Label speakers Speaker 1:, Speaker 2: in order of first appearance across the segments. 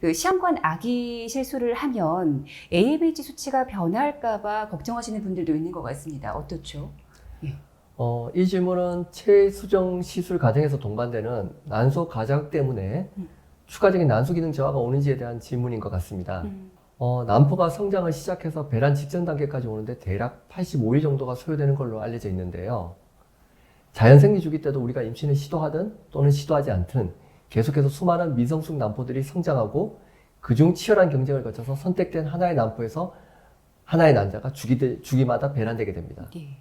Speaker 1: 그 시험관 아기 실수를 하면 ABH 수치가 변할까봐 걱정하시는 분들도 있는 것 같습니다. 어떻죠?
Speaker 2: 어, 이 질문은 체수정 시술 과정에서 동반되는 난소 가작 때문에
Speaker 1: 음.
Speaker 2: 추가적인 난소 기능 저하가 오는지에 대한 질문인 것 같습니다.
Speaker 1: 음.
Speaker 2: 어, 난포가 성장을 시작해서 배란 직전 단계까지 오는데 대략 85일 정도가 소요되는 걸로 알려져 있는데요. 자연 생리 주기 때도 우리가 임신을 시도하든 또는 시도하지 않든 계속해서 수많은 미성숙 난포들이 성장하고 그중 치열한 경쟁을 거쳐서 선택된 하나의 난포에서 하나의 난자가 주기, 주기마다 배란되게 됩니다.
Speaker 1: 예.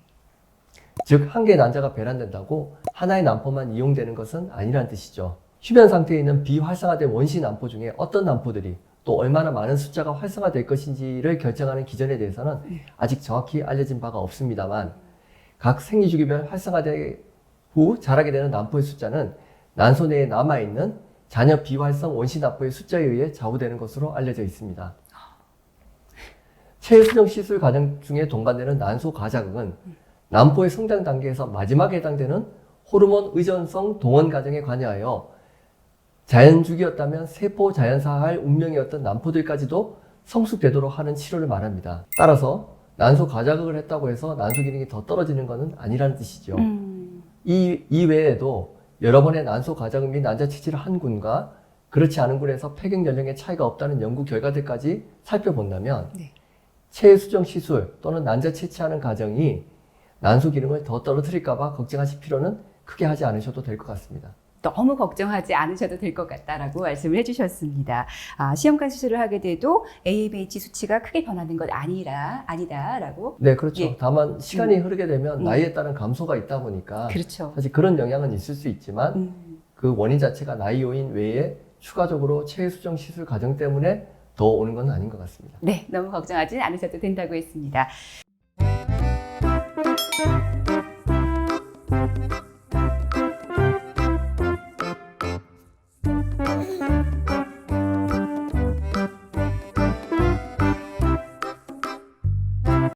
Speaker 2: 즉, 한 개의 난자가 배란된다고 하나의 난포만 이용되는 것은 아니라는 뜻이죠. 휴면 상태에 있는 비활성화된 원시 난포 중에 어떤 난포들이 또 얼마나 많은 숫자가 활성화될 것인지를 결정하는 기전에 대해서는 아직 정확히 알려진 바가 없습니다만 각 생리주기별 활성화된 후 자라게 되는 난포의 숫자는 난소 내에 남아있는 잔여 비활성 원시 난포의 숫자에 의해 좌우되는 것으로 알려져 있습니다. 체수정 시술 과정 중에 동반되는 난소 가자극은 난포의 성장 단계에서 마지막에 해당되는 호르몬 의존성 동원 과정에 관여하여 자연주기였다면 세포 자연사할 운명이었던 난포들까지도 성숙되도록 하는 치료를 말합니다. 따라서 난소 가자극을 했다고 해서 난소 기능이 더 떨어지는 것은 아니라는 뜻이죠.
Speaker 1: 음.
Speaker 2: 이, 이 외에도 여러 번의 난소 가자극 및 난자 치치를 한 군과 그렇지 않은 군에서 폐경 연령의 차이가 없다는 연구 결과들까지 살펴본다면
Speaker 1: 네.
Speaker 2: 체수정 시술 또는 난자 채취하는 과정이 난소 기능을 더 떨어뜨릴까봐 걱정하실 필요는 크게 하지 않으셔도 될 것 같습니다.
Speaker 1: 너무 걱정하지 않으셔도 될 것 같다라고 말씀을 해주셨습니다. 아, 시험관 수술을 하게 돼도 ABH 수치가 크게 변하는 것 아니라 아니다라고.
Speaker 2: 네, 그렇죠.
Speaker 1: 예.
Speaker 2: 다만 시간이 흐르게 되면
Speaker 1: 음.
Speaker 2: 나이에 따른 감소가 있다 보니까
Speaker 1: 그렇죠.
Speaker 2: 사실 그런 영향은 있을 수 있지만
Speaker 1: 음.
Speaker 2: 그 원인 자체가 나이 요인 외에 추가적으로 체수정 시술 과정 때문에 더 오는 건 아닌 것 같습니다.
Speaker 1: 네, 너무 걱정하지 않으셔도 된다고 했습니다.